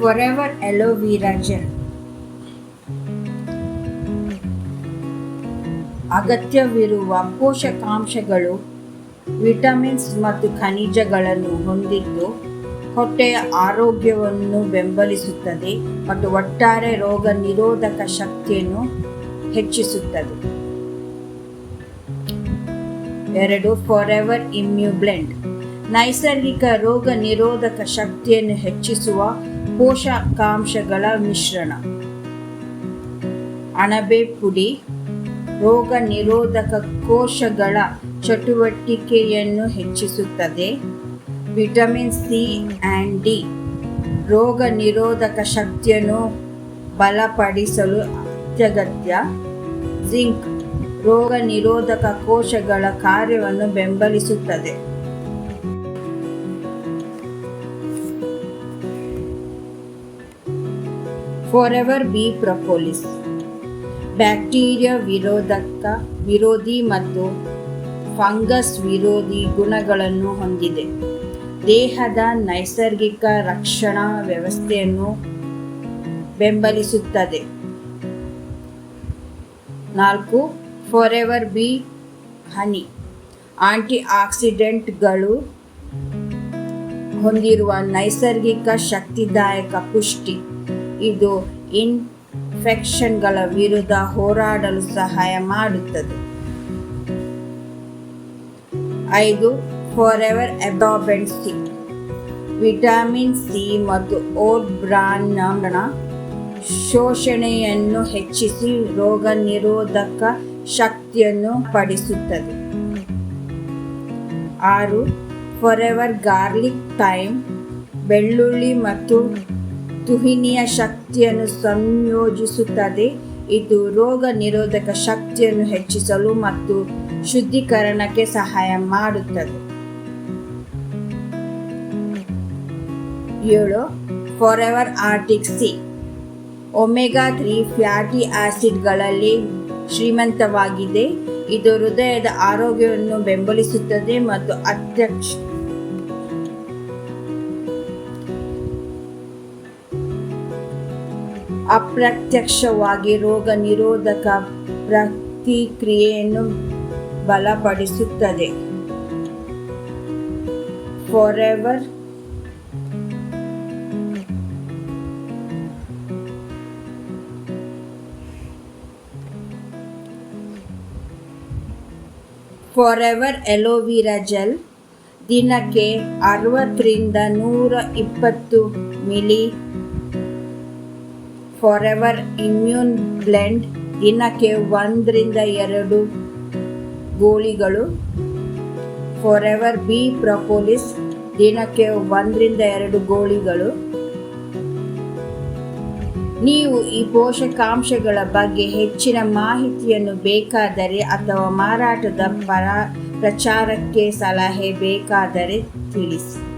Forever aloe vera gel ಅಗತ್ಯವಿರುವ ಪೋಷಕಾಂಶಗಳು, vitamins ಮತ್ತು ಖನಿಜಗಳನ್ನು ಹೊಂದಿದ್ದು ಹೊಟ್ಟೆಯ ಆರೋಗ್ಯವನ್ನು ಬೆಂಬಲಿಸುತ್ತದೆ ಮತ್ತು ಒಟ್ಟಾರೆ ರೋಗ ನಿರೋಧಕ ಶಕ್ತಿಯನ್ನು ಹೆಚ್ಚಿಸುತ್ತದೆ. ಎರಡು ಫಾರೆವರ್ ಇಮ್ಯೂ ಬ್ಲೆಂಡ್ ನೈಸರ್ಗಿಕ ರೋಗ ನಿರೋಧಕ ಶಕ್ತಿಯನ್ನು ಹೆಚ್ಚಿಸುವ ಪೋಷಕಾಂಶಗಳ ಮಿಶ್ರಣ. ಅಣಬೆ ಪುಡಿ, ರೋಗ ನಿರೋಧಕ ಕೋಶಗಳ ಚಟುವಟಿಕೆಯನ್ನು ಹೆಚ್ಚಿಸುತ್ತದೆ. ವಿಟಮಿನ್ ಸಿ ಆ್ಯಂಡ್ ಡಿ, ರೋಗ ನಿರೋಧಕ ಶಕ್ತಿಯನ್ನು ಬಲಪಡಿಸಲು ಅತ್ಯಗತ್ಯ. ಜಿಂಕ್, ರೋಗ ನಿರೋಧಕ ಕೋಶಗಳ ಕಾರ್ಯವನ್ನು ಬೆಂಬಲಿಸುತ್ತದೆ. ಫಾರೆವರ್ ಬಿ ಪ್ರೊಪೋಲಿಸ್ ಬ್ಯಾಕ್ಟೀರಿಯಾ ವಿರೋಧಕ ವಿರೋಧಿ ಮತ್ತು ಫಂಗಸ್ ವಿರೋಧಿ ಗುಣಗಳನ್ನು ಹೊಂದಿದೆ. ದೇಹದ ನೈಸರ್ಗಿಕ ರಕ್ಷಣಾ ವ್ಯವಸ್ಥೆಯನ್ನು ಬೆಂಬಲಿಸುತ್ತದೆ. ನಾಲ್ಕು ಫಾರೆವರ್ ಬಿ ಹನಿ. ಆಂಟಿ ಆಕ್ಸಿಡೆಂಟ್ಗಳು ಹೊಂದಿರುವ ನೈಸರ್ಗಿಕ ಶಕ್ತಿದಾಯಕ ಪುಷ್ಟಿ. ಇದು ಇನ್ಫೆಕ್ಷನ್ಗಳ ವಿರುದ್ಧ ಹೋರಾಡಲು ಸಹಾಯ ಮಾಡುತ್ತದೆ. ಐದು Forever absorbent C vitamin C ಮತ್ತು ಓಟ್ ಬ್ರಾನ್ನ ಶೋಷಣೆಯನ್ನು ಹೆಚ್ಚಿಸಿ ರೋಗ ನಿರೋಧಕ ಶಕ್ತಿಯನ್ನು ಪಡಿಸುತ್ತದೆ. ಆರು ಫಾರ್ ಎವರ್ ಗಾರ್ಲಿಕ್ ಟೈಮ್ ಬೆಳ್ಳುಳ್ಳಿ ಮತ್ತು ತುಹಿನಿಯ ಶಕ್ತಿಯನ್ನು ಸಂಯೋಜಿಸುತ್ತದೆ. ಇದು ರೋಗ ನಿರೋಧಕ ಶಕ್ತಿಯನ್ನು ಹೆಚ್ಚಿಸಲು ಮತ್ತು ಶುದ್ಧೀಕರಣಕ್ಕೆ ಸಹಾಯ ಮಾಡುತ್ತದೆ. ಏಳು Forever Arctic sea omega three fatty ಆಸಿಡ್ಗಳಲ್ಲಿ ಶ್ರೀಮಂತವಾಗಿದೆ. ಇದು ಹೃದಯದ ಆರೋಗ್ಯವನ್ನು ಬೆಂಬಲಿಸುತ್ತದೆ ಮತ್ತು ಅಧ್ಯಕ್ಷ ಅಪ್ರತ್ಯಕ್ಷವಾಗಿ ರೋಗ ನಿರೋಧಕ ಪ್ರತಿಕ್ರಿಯೆಯನ್ನು ಬಲಪಡಿಸುತ್ತದೆ. ಫಾರೆವರ್ ಫಾರೆವರ್ ಎಲೋವಿರಾ ಜೆಲ್ ದಿನಕ್ಕೆ ಅರವತ್ತರಿಂದ ನೂರ ಇಪ್ಪತ್ತು ಮಿಲಿ ಫಾರೆವರ್ ಇಮ್ಯೂನ್ ಬ್ಲೆಂಡ್ ದಿನಕ್ಕೆ ಒಂದರಿಂದ ಎರಡು ಗೋಳಿಗಳು. ಫಾರೆವರ್ ಬಿ ಪ್ರಪೋಲಿಸ್ ದಿನಕ್ಕೆ ಒಂದರಿಂದ ಎರಡು ಗೋಳಿಗಳು. ನೀವು ಈ ಪೋಷಕಾಂಶಗಳ ಬಗ್ಗೆ ಹೆಚ್ಚಿನ ಮಾಹಿತಿಯನ್ನು ಬೇಕಾದರೆ ಅಥವಾ ಮಾರಾಟದ ಪರ ಪ್ರಚಾರಕ್ಕೆ ಸಲಹೆ ಬೇಕಾದರೆ ತಿಳಿಸಿ.